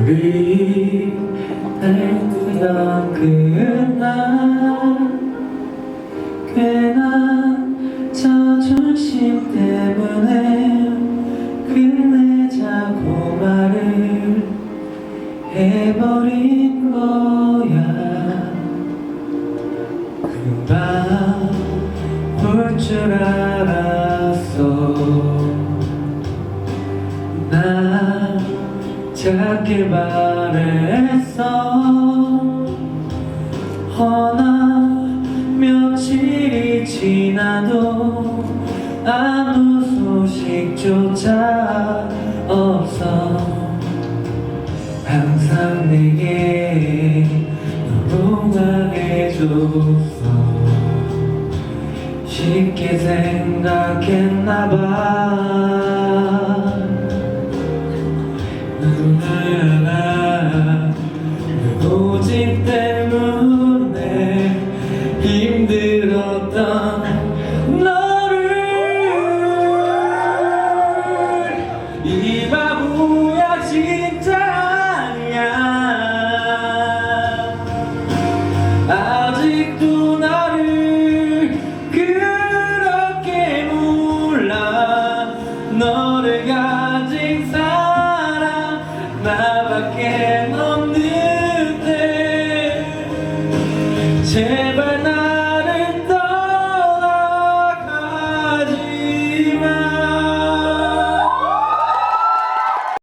우리 했던 그날 괜한 자존심 때문에 끝내자고 말을 해버린 거야. 금방 볼줄 알았어 찾길 바랬어 허나 며칠이 지나도 아무 소식조차 없어. 항상 내게 너무 강해졌어. 쉽게 생각했나봐 게 없는데 제발